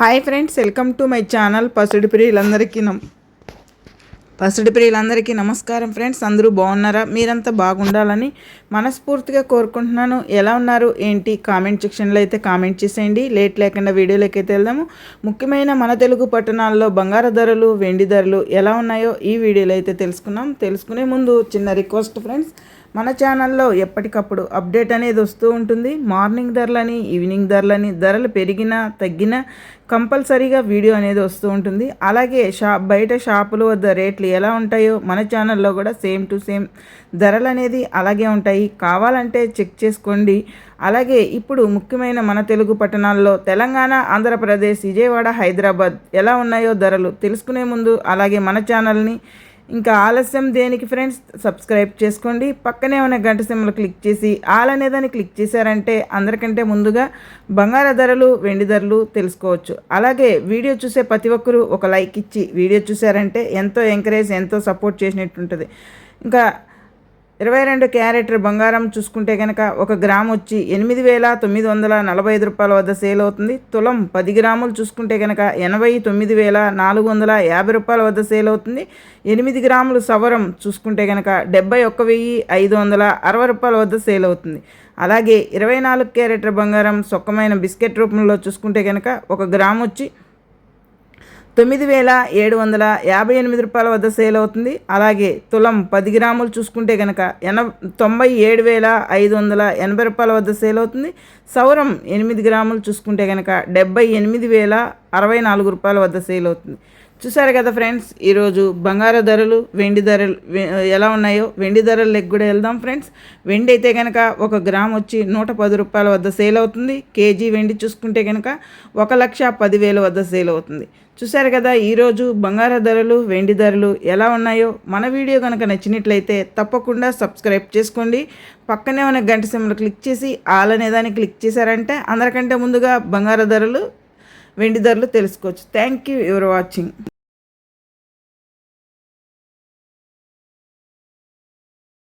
Hi friends welcome to my channel పసుడు ప్రియులందరికీ నమ్ పసుడు ప్రియులందరికీ నమస్కారం ఫ్రెండ్స్. అందరూ బాగున్నారా? మీరంతా బాగుండాలని మనస్ఫూర్తిగా కోరుకుంటున్నాను. ఎలా ఉన్నారు? ఏంటి? కామెంట్ సెక్షన్లో అయితే కామెంట్ చేసేయండి. లేట్ లేకుండా వీడియోలోకి అయితే వెళ్దాము. ముఖ్యమైన మన తెలుగు పట్టణాల్లో బంగారు ధరలు వెండి ధరలు ఎలా ఉన్నాయో ఈ వీడియోలో అయితే తెలుసుకున్నాం. తెలుసుకునే ముందు చిన్న రిక్వెస్ట్ ఫ్రెండ్స్. మన ఛానల్లో ఎప్పటికప్పుడు అప్డేట్ అనేది వస్తూ ఉంటుంది. మార్నింగ్ ధరలని ఈవినింగ్ ధరలని ధరలు పెరిగినా తగ్గినా కంపల్సరీగా వీడియో అనేది వస్తూ ఉంటుంది. అలాగే షాప్ బయట షాపుల వద్ద రేట్లు ఎలా ఉంటాయో మన ఛానల్లో కూడా సేమ్ టు సేమ్ ధరలు అనేది అలాగే ఉంటాయి. కావాలంటే చెక్ చేసుకోండి. అలాగే ఇప్పుడు ముఖ్యమైన మన తెలుగు పట్టణాల్లో తెలంగాణ ఆంధ్రప్రదేశ్ విజయవాడ హైదరాబాద్ ఎలా ఉన్నాయో ధరలు తెలుసుకునే ముందు అలాగే మన ఛానల్ని ఇంకా ఆలస్యం దేనికి ఫ్రెండ్స్? సబ్స్క్రైబ్ చేసుకోండి. పక్కనే ఉన్న గంట సింబల్ క్లిక్ చేసి ఆల్ అనేదాన్ని క్లిక్ చేశారంటే అందరికంటే ముందుగా బంగార ధరలు వెండి ధరలు తెలుసుకోవచ్చు. అలాగే వీడియో చూసే ప్రతి ఒక్కరూ ఒక లైక్ ఇచ్చి వీడియో చూసారంటే ఎంతో ఎంకరేజ్ ఎంతో సపోర్ట్ చేసినట్టు ఉంటుంది ఇంకా ఇరవై రెండు క్యారెట్ బంగారం చూసుకుంటే కనుక ఒక గ్రామ్ వచ్చి ఎనిమిది వేల తొమ్మిది వందల నలభై ఐదు రూపాయల వద్ద సేల్ అవుతుంది. తులం పది గ్రాములు చూసుకుంటే కనుక ఎనభై తొమ్మిది వేల నాలుగు వందల యాభై రూపాయల వద్ద సేల్ అవుతుంది. ఎనిమిది గ్రాములు సవరం చూసుకుంటే కనుక డెబ్బై ఒక్క వెయ్యి ఐదు వందల అరవై రూపాయల వద్ద సేల్ అవుతుంది. అలాగే ఇరవై నాలుగు క్యారెట్ బంగారం సొక్కమైన బిస్కెట్ రూపంలో చూసుకుంటే కనుక ఒక గ్రామ్ వచ్చి తొమ్మిది వేల ఏడు వందల యాభై ఎనిమిది రూపాయల వద్ద సేల్ అవుతుంది. అలాగే తులం పది గ్రాములు చూసుకుంటే కనుక ఎన తొంభై ఏడు వేల ఐదు వందల ఎనభై రూపాయల వద్ద సేల్ అవుతుంది. సౌరం ఎనిమిది గ్రాములు చూసుకుంటే కనుక డెబ్బై ఎనిమిది వేల అరవై నాలుగు రూపాయల వద్ద సేల్ అవుతుంది. చూసారు కదా ఫ్రెండ్స్ ఈరోజు బంగారు ధరలు వెండి ధరలు ఎలా ఉన్నాయో వెండి ధరలు లెక్క కూడా వెళ్దాం ఫ్రెండ్స్. వెండి అయితే కనుక ఒక గ్రామ్ వచ్చి నూట పది రూపాయల వద్ద సేల్ అవుతుంది. కేజీ వెండి చూసుకుంటే కనుక ఒక లక్ష పదివేల వద్ద సేల్ అవుతుంది. చూసారు కదా ఈరోజు బంగారు ధరలు వెండి ధరలు ఎలా ఉన్నాయో మన వీడియో కనుక నచ్చినట్లయితే తప్పకుండా సబ్స్క్రైబ్ చేసుకోండి. పక్కనే ఉన్న గంట సింబల్ క్లిక్ చేసి ఆల్ అనే దాన్ని క్లిక్ చేశారంటే అందరికంటే ముందుగా బంగారు ధరలు వెండి ధరలు తెలుసుకోవచ్చు థ్యాంక్ యూ యువర్ వాచింగ్